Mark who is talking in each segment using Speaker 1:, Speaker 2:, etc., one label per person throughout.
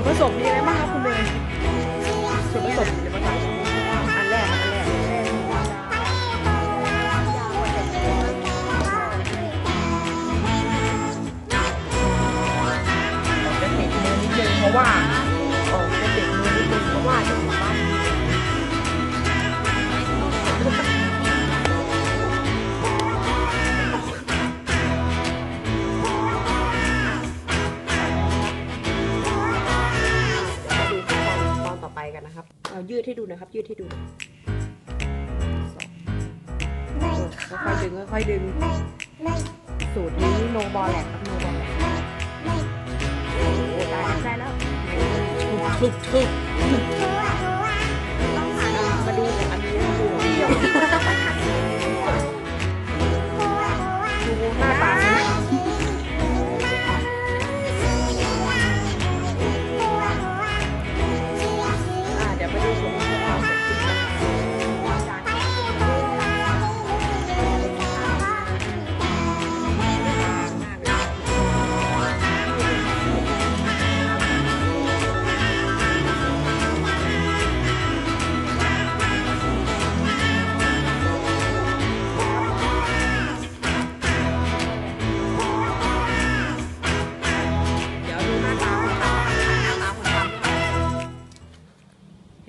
Speaker 1: วน
Speaker 2: ผสมมีอะไรบ้างครับคุณเมย์ส่วนผสมมีอะไรบ้างครับอันแรกอันแรกจะติดมือนิดนึงเพราะว่า กันนะครับ เอายืดให้ดูนะครับ ยืดให้ดูค่อยๆดึงค่อยๆดึง สูตรนี้โนบอลแหลกครับโนบอลแหลกโอ้ได้แล้วได้แล้วทุบทุบทุบ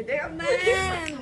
Speaker 2: Damn man.